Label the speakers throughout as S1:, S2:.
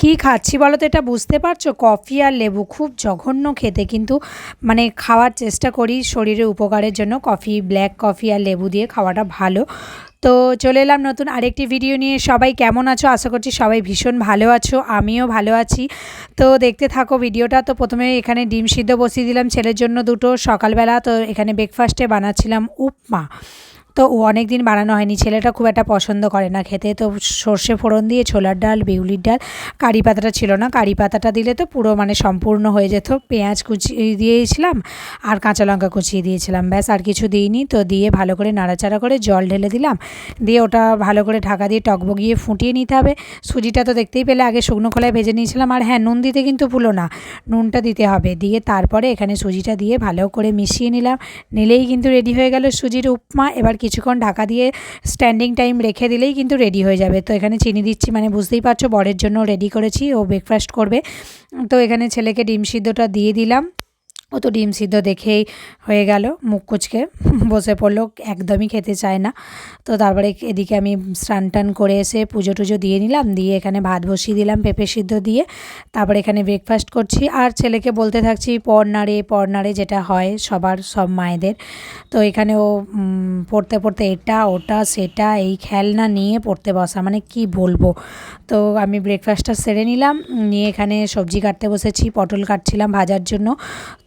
S1: কি খাচ্ছি বলো তো, এটা বুঝতে পারছ? কফি আর লেবু খুব জঘন্য খেতে, কিন্তু মানে খাওয়ার চেষ্টা করি শরীরের উপকারের জন্য। কফি, ব্ল্যাক কফি আর লেবু দিয়ে খাওয়াটা ভালো। তো চলে এলাম নতুন আরেকটি ভিডিও নিয়ে। সবাই কেমন আছো? আশা করছি সবাই ভীষণ ভালো আছো, আমিও ভালো আছি। তো দেখতে থাকো ভিডিওটা। তো প্রথমে এখানে ডিম সিদ্ধ বসিয়ে দিলাম ছেলের জন্য দুটো। সকালবেলা তো এখানে ব্রেকফাস্টে বানাচ্ছিলাম উপমা। তো ও অনেক দিন বানানো হয়নি। ছেলেটা খুব একটা পছন্দ করে না খেতে। তো সর্ষে ফোড়ন দিয়ে ছোলার ডাল, বিউলির ডাল, কারি পাতাটা ছিল না। কারি পাতাটা দিলে তো পুরো মানে সম্পূর্ণ হয়ে যেত। পেঁয়াজ কুচিয়ে দিয়েছিলাম আর কাঁচা লঙ্কা কুচিয়ে দিয়েছিলাম। ব্যাস, আর কিছু দিইনি। তো দিয়ে ভালো করে নাড়াচাড়া করে জল ঢেলে দিলাম। দিয়ে ওটা ভালো করে ঢাকা দিয়ে টকবগিয়ে ফুটিয়ে নিতে হবে। সুজিটা তো দেখতেই পেলে, আগে শুকনো খোলায় ভেজে নিয়েছিলাম। আর হ্যাঁ নুন দিতে কিন্তু ভুলো না। নুনটা দিতে হবে। দিয়ে তারপরে এখানে সুজিটা দিয়ে ভালো করে মিশিয়ে নিলাম। নিলেই কিন্তু রেডি হয়ে গেল সুজির উপমা। এবার কিছুক্ষণ ঢাকা দিয়ে স্ট্যান্ডিং টাইম রেখে দিলেই কিন্তু রেডি হয়ে যাবে। তো এখানে চিনি দিচ্ছি মানে বুঝতেই পারছ, বরের জন্য রেডি করেছি, ও ব্রেকফাস্ট করবে। তো এখানে ছেলেকে ডিম সিদ্ধটা দিয়ে দিলাম। ও তো ডিম সিদ্ধ দেখেই হয়ে গেল। মুখ কুচকে বসে পড়ল, একদমই খেতে চায় না। তো তারপরে এদিকে আমি স্নান টান করে এসে পুজো টুজো দিয়ে নিলাম, দিয়ে এখানে ভাত বসিয়ে দিলাম পেঁপে সিদ্ধ দিয়ে। তারপরে এখানে ব্রেকফাস্ট করছি। আর ছেলেকে বলতে থাকছি পর নাড়ে পর নাড়ে যেটা হয়, সবার, সব মায়েদের। তো এখানে ও পড়তে পড়তে এটা, ওটা, সেটা, এই খেলনা নিয়ে পড়তে বসা মানে কি বলব? তো আমি ব্রেকফাস্টটা সেরে নিলাম, নিয়ে এখানে সবজি কাটতে বসেছি, পটল কাটছিলাম ভাজার জন্য।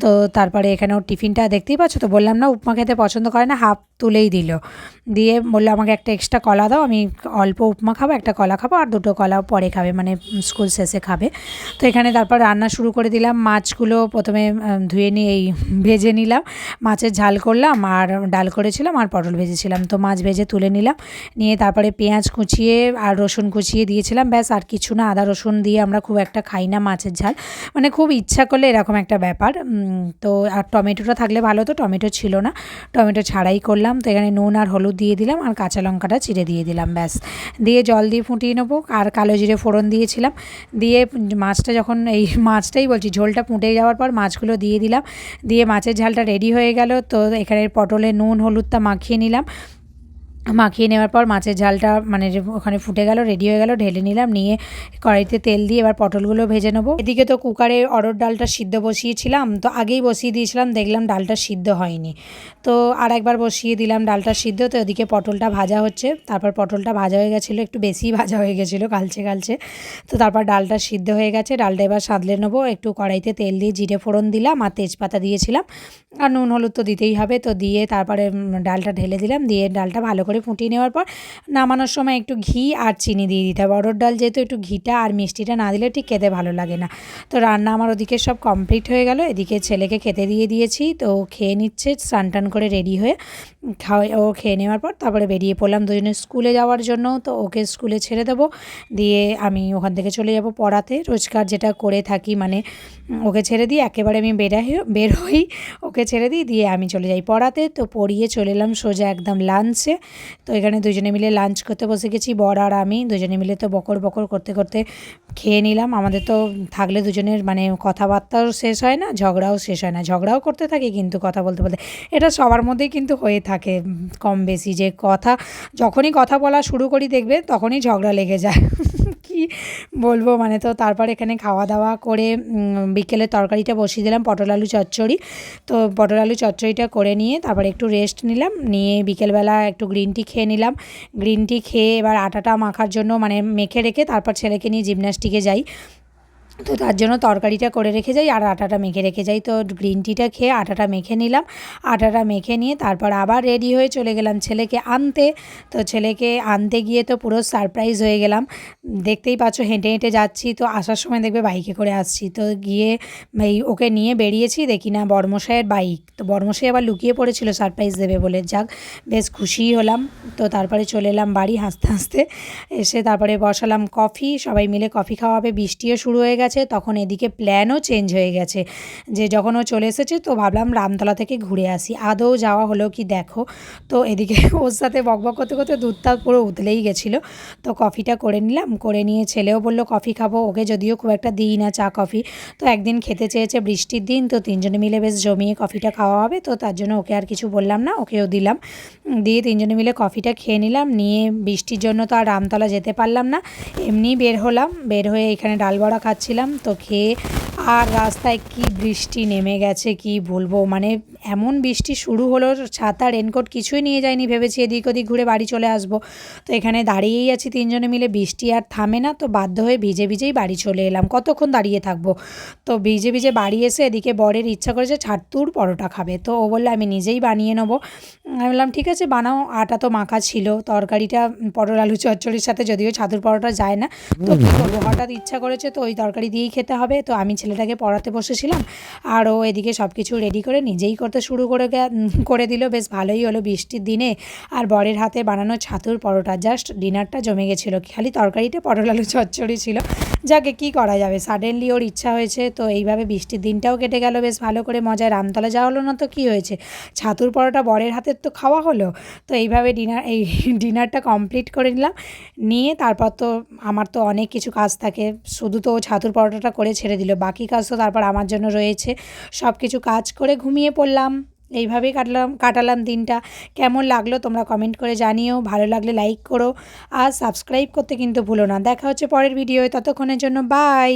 S1: তো তারপরে এখানেও টিফিনটা দেখতেই পাচ্ছ? তো বললাম না উপমা খেতে পছন্দ করে না হাফ তুলেই দিল। দিয়ে বলল, আমাকে একটা এক্সট্রা কলা দাও, আমি অল্প উপমা খাব, একটা কলা খাব, আর দুটো কলা পরে খাবে মানে স্কুল শেষে খাবে। তো এখানে তারপর রান্না শুরু করে দিলাম। মাছগুলো প্রথমে ধুয়ে নিয়ে এই ভেজে নিলাম। মাছের ঝাল করলাম, আর ডাল করেছিলাম, আর পটল ভেজেছিলাম। তো মাছ ভেজে তুলে নিলাম। নিয়ে তারপরে পেঁয়াজ কুচিয়ে, আর রসুন কুচিয়ে দিয়েছিলাম। ব্যাস, আর কিছু না, আদা, রসুন দিয়ে আমরা খুব একটা খাই না মাছের ঝাল। মানে খুব ইচ্ছা করলে এরকম একটা ব্যাপার। তো, আর টমেটোটা থাকলে ভালো তো, টমেটো ছিল না। টমেটো ছাড়াই করলাম। তো এখানে নুন আর হলুদ দিয়ে দিলাম আর কাঁচা লঙ্কাটা চিড়ে দিয়ে দিলাম, ব্যাস। দিয়ে জল দিয়ে ফুটিয়ে নেব আর কালো জিরে ফোড়ন দিয়েছিলাম। দিয়ে মাছটা যখন এই মাছটাই বলছি, ঝোলটা ফুটে যাওয়ার পর মাছগুলো দিয়ে দিলাম। দিয়ে মাছের ঝালটা রেডি হয়ে গেল, তো এখানে পটলে নুন, হলুদটা মাখিয়ে নিলাম। মাখিয়ে নেওয়ার পর মাছের ঝালটা মানে ওখানে ফুটে গেল রেডি হয়ে গেল, ঢেলে নিলাম, নিয়ে কড়াইতে তেল দিয়ে এবার পটলগুলো ভেজে নেব। এদিকে তো কুকারে অরড় ডালটা সিদ্ধ বসিয়েছিলাম, তো আগেই বসিয়ে দিয়েছিলাম, দেখলাম ডালটা সিদ্ধ হয়নি। তো আর একবার বসিয়ে দিলাম ডালটা সিদ্ধ, তো ওদিকে পটলটা ভাজা হচ্ছে। তারপর পটলটা ভাজা হয়ে গেছিল, একটু বেশি ভাজা হয়ে গেছিল, কালচে কালচে। তো তারপর ডালটা সিদ্ধ হয়ে গেছে, ডালটা এবার সাঁতলে নেব, একটু কড়াইতে তেল দিয়ে জিরে ফোড়ন দিলাম আর তেজপাতা দিয়েছিলাম। আর নুন, হলুদ তো দিতেই হবে, তো দিয়ে তারপরে ডালটা ঢেলে দিলাম, দিয়ে ডালটা ভালো করে ফুটিয়ে নেওয়ার পর নামানোর সময় একটু ঘি আর চিনি দিয়ে দিতে হবে। অরড় ডাল যেহেতু একটু ঘিটা আর মিষ্টিটা না দিলে ঠিক খেতে ভালো লাগে না। তো রান্না আমার ওদিকে সব কমপ্লিট হয়ে গেল। এদিকে ছেলেকে খেতে দিয়ে দিয়েছি। তো খেয়ে নিচ্ছে, স্নান টান করে রেডি হয়ে খাওয়া ও খেয়ে নেওয়ার পর তারপরে বেরিয়ে পড়লাম দুজনে স্কুলে যাওয়ার জন্য। তো ওকে স্কুলে ছেড়ে দেবো। দিয়ে আমি ওখান থেকে চলে যাব পড়াতে। রোজকার যেটা করে থাকি মানে ওকে ছেড়ে দিয়ে একেবারে আমি বেরাই বের হই। ওকে ছেড়ে দিই দিয়ে আমি চলে যাই পড়াতে। তো পড়িয়ে চলে এলাম সোজা একদম লাঞ্চে তো এখানে দুজনে মিলে লাঞ্চ করতে বসে গেছি, বর আর আমি। দুজনে মিলে তো বকর বকর করতে করতে খেয়ে নিলাম। আমাদের তো থাকলে দুজনের মানে কথাবার্তাও শেষ হয় না, ঝগড়াও শেষ হয় না। ঝগড়াও করতে থাকি কিন্তু কথা বলতে বলতে। এটা সবার মধ্যেই কিন্তু হয়ে থাকে কম বেশি। যে কথা, যখনই কথা বলা শুরু করি দেখবে তখনই ঝগড়া লেগে যায়। বলব মানে তো তারপর এখানে খাওয়া দাওয়া করে বিকেলে তরকারিটা বসিয়ে দিলাম, পটল আলু চচ্চড়ি। তো পটল আলু চচ্চড়িটা করে নিয়ে তারপর একটু রেস্ট নিলাম, নিয়ে বিকেলবেলা একটু গ্রিন টি খেয়ে নিলাম। গ্রিন টি খেয়ে এবার আটাটা মাখার জন্য মানে মেখে রেখে তারপর ছেলেকে নিয়ে জিমন্যাস্টিকে যাই। তো তার জন্য তরকারিটা করে রেখে যাই আর আটাটা মেখে রেখে যাই। তো গ্রিন টিটা খেয়ে আটাটা মেখে নিলাম। আটাটা মেখে নিয়ে তারপর আবার রেডি হয়ে চলে গেলাম ছেলেকে আনতে। তো ছেলেকে আনতে গিয়ে তো পুরো সারপ্রাইজ হয়ে গেলাম। দেখতেই পাচ্ছ হেঁটে হেঁটে যাচ্ছি। তো আসার সময় দেখবে বাইকে করে আসছি। তো গিয়ে এই ওকে নিয়ে বেরিয়েছি। দেখি না বর্মশাইয়ের বাইক তো বর্মশাই আবার লুকিয়ে পড়েছিল সারপ্রাইজ দেবে বলে। যাক, বেশ খুশিই হলাম। তো তারপরে চলে এলাম বাড়ি হাসতে হাসতে। এসে তারপরে বসালাম কফি সবাই মিলে কফি খাওয়াবে বৃষ্টিও শুরু হয়ে গেছে। গেছে, তখন এদিকে প্ল্যানও চেঞ্জ হয়ে গেছে। যে যখন ও চলে এসেছে, তো ভাবলাম রামতলা থেকে ঘুরে আসি। আদৌ যাওয়া হলো কি দেখো। তো এদিকে ওর সাথে বকবক করতে করতে দুধটা পুরো উতলেই গেছিল। তো কফিটা করে নিলাম। করে নিয়ে ছেলেও বলল কফি খাব ওকে যদিও খুব একটা দিই না চা কফি তো একদিন খেতে চেয়েছে বৃষ্টির দিন, তো তিনজনে মিলে বেশ জমিয়ে কফিটা খাওয়া হবে। তো তার জন্য ওকে আর কিছু বললাম না, ওকেও দিলাম। দিয়ে তিনজনে মিলে কফিটা খেয়ে নিলাম। নিয়ে বৃষ্টির জন্য তো আর রামতলা যেতে পারলাম না। এমনি বের হলাম। বের হয়ে এখানে ডাল বড়া খাচ্ছিলাম তো খেয়ে আর রাস্তায় কি বৃষ্টি নেমে গেছে কি বলব? মানে এমন বৃষ্টি শুরু হলো, ছাতা রেনকোট কিছুই নিয়ে যায়নি, ভেবেছি এদিক ওদিক ঘুরে বাড়ি চলে আসব। তো এখানে দাঁড়িয়েই আছি তিনজনে মিলে, বৃষ্টি আর থামে না, তো বাধ্য হয়ে ভিজে ভিজেই বাড়ি চলে এলাম। কতক্ষণ দাঁড়িয়ে থাকব? তো ভিজে ভিজে বাড়ি এসে এদিকে বরের ইচ্ছা করেছে ছাট্টুর পরোটা খাবে। তো ও বলল, আমি নিজেই বানিয়ে নেব। আমি বললাম, ঠিক আছে, বানাও। আটা তো মাখা ছিল, তরকারিটা, পটল আলু চচ্চড়ির সাথে, যদিও ছাতুর পরোটা যায় না। তো কী করব? হঠাৎ ইচ্ছা করেছে তো ওই তরকারি দিয়েই খেতে হবে। তো আমি ছেলেটাকে পড়াতে বসেছিলাম, আর ও এদিকে সব কিছু রেডি করে নিজেই করতে শুরু করে করে দিল। বেশ ভালোই হলো বৃষ্টির দিনে। আর বরের হাতে বানানো ছাতুর পরোটা জাস্ট ডিনারটা জমে গেছিল। খালি তরকারিতে পটল আলু চচ্চড়ি ছিল। যাকে কি করা যাবে? সাডেনলি ওর ইচ্ছা হয়েছে, তো এইভাবে বৃষ্টির দিনটাও কেটে গেল। বেশ ভালো করে মজায় রামতলা যাওয়া হলো না তো কী হয়েছে? ছাতুর পরোটা বরের হাতের তো খাওয়া হলো। তো এইভাবে ডিনার, এই ডিনারটা কমপ্লিট করে নিলাম। নিয়ে তারপর তো আমার তো অনেক কিছু কাজ থাকে। শুধু তো ও ছাতুর পরোটাটা করে ছেড়ে দিল। বাকি কাজ তো তারপর আমার জন্য রয়েছে। সব কিছু কাজ করে ঘুমিয়ে পড়লাম। এইভাবেই কাটলাম, কাটালাম দিনটা। কেমন লাগল তোমরা কমেন্ট করে জানিও, ভালো লাগলে লাইক করো, আর সাবস্ক্রাইব করতে কিন্তু ভুলো না। দেখা হচ্ছে পরের ভিডিও ততক্ষণের জন্য বাই